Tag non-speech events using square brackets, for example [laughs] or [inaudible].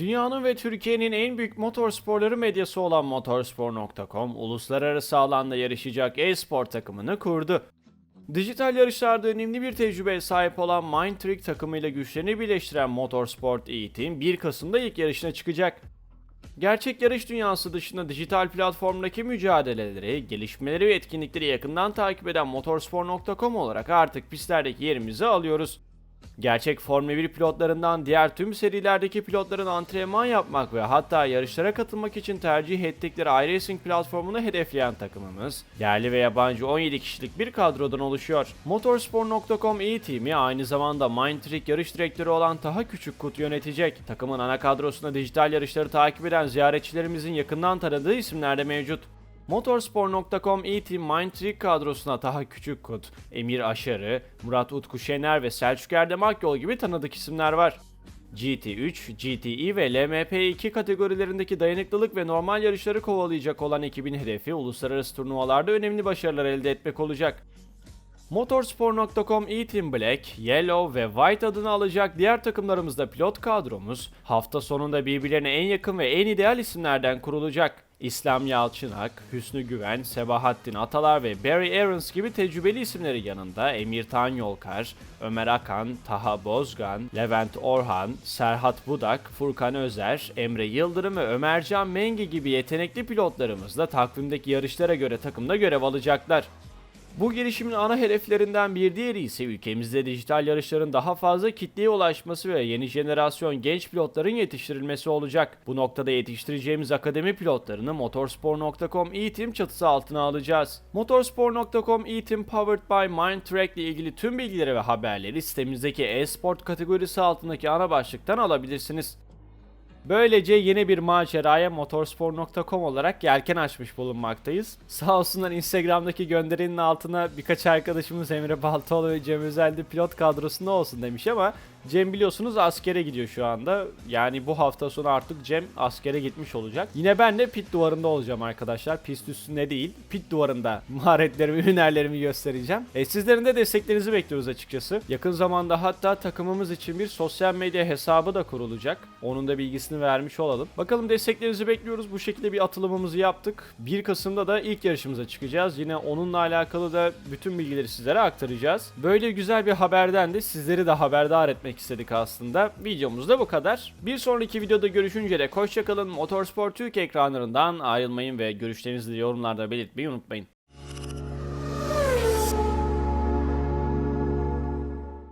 Dünyanın ve Türkiye'nin en büyük motorsporları medyası olan motorspor.com, uluslararası alanda yarışacak e-spor takımını kurdu. Dijital yarışlarda önemli bir tecrübeye sahip olan Mindtrick takımıyla güçlerini birleştiren Motorsport E-Team 1 Kasım'da ilk yarışına çıkacak. Gerçek yarış dünyası dışında dijital platformdaki mücadeleleri, gelişmeleri ve etkinlikleri yakından takip eden motorspor.com olarak artık pistlerdeki yerimizi alıyoruz. Gerçek Formula 1 pilotlarından diğer tüm serilerdeki pilotların antrenman yapmak ve hatta yarışlara katılmak için tercih ettikleri iRacing platformunu hedefleyen takımımız, yerli ve yabancı 17 kişilik bir kadrodan oluşuyor. Motorsport.com e-team'i aynı zamanda Mindtrick yarış direktörü olan Taha Küçükkut yönetecek. Takımın ana kadrosunda dijital yarışları takip eden ziyaretçilerimizin yakından tanıdığı isimler de mevcut. Motorspor.com e-Team Mindtrick kadrosuna Taha Küçükkut, Emir Aşarı, Murat Utku Şener ve Selçuk Erdem Akyol gibi tanıdık isimler var. GT3, GTE ve LMP2 kategorilerindeki dayanıklılık ve normal yarışları kovalayacak olan ekibin hedefi uluslararası turnuvalarda önemli başarılar elde etmek olacak. Motorsport.com E-Team Black, Yellow ve White adını alacak diğer takımlarımızda pilot kadromuz hafta sonunda birbirlerine en yakın ve en ideal isimlerden kurulacak. İslam Yalçınak, Hüsnü Güven, Sebahattin Atalar ve Barry Aarons gibi tecrübeli isimleri yanında Emir Tan Yolkar, Ömer Akan, Taha Bozgan, Levent Orhan, Serhat Budak, Furkan Özer, Emre Yıldırım ve Ömercan Mengi gibi yetenekli pilotlarımız da takvimdeki yarışlara göre takımda görev alacaklar. Bu girişimin ana hedeflerinden bir diğeri ise ülkemizde dijital yarışların daha fazla kitleye ulaşması ve yeni jenerasyon genç pilotların yetiştirilmesi olacak. Bu noktada yetiştireceğimiz akademi pilotlarını motorspor.com e-team çatısı altına alacağız. Motorspor.com e-team powered by Mindtrack ile ilgili tüm bilgileri ve haberleri sitemizdeki e-sport kategorisi altındaki ana başlıktan alabilirsiniz. Böylece yeni bir maceraya motorspor.com olarak yelken açmış bulunmaktayız. Sağ olsunlar Instagram'daki gönderinin altına birkaç arkadaşımız Emre Baltaoğlu ve Cem Özel'de pilot kadrosunda olsun demiş ama Cem biliyorsunuz askere gidiyor şu anda. Yani bu hafta sonu artık Cem askere gitmiş olacak. Yine ben de pit duvarında olacağım arkadaşlar. Pist üstünde değil, pit duvarında [laughs] maharetlerimi, hünerlerimi göstereceğim. E, sizlerin de desteklerinizi bekliyoruz açıkçası. Yakın zamanda hatta takımımız için bir sosyal medya hesabı da kurulacak. Onun da bilgisini vermiş olalım. Bakalım desteklerinizi bekliyoruz. Bu şekilde bir atılımımızı yaptık. 1 Kasım'da da ilk yarışımıza çıkacağız. Yine onunla alakalı da bütün bilgileri sizlere aktaracağız. Böyle güzel bir haberden de sizleri de haberdar etmek istedik aslında. Videomuz da bu kadar. Bir sonraki videoda görüşünce de hoşçakalın. Motorsport Türk ekranlarından ayrılmayın ve görüşlerinizi yorumlarda belirtmeyi unutmayın.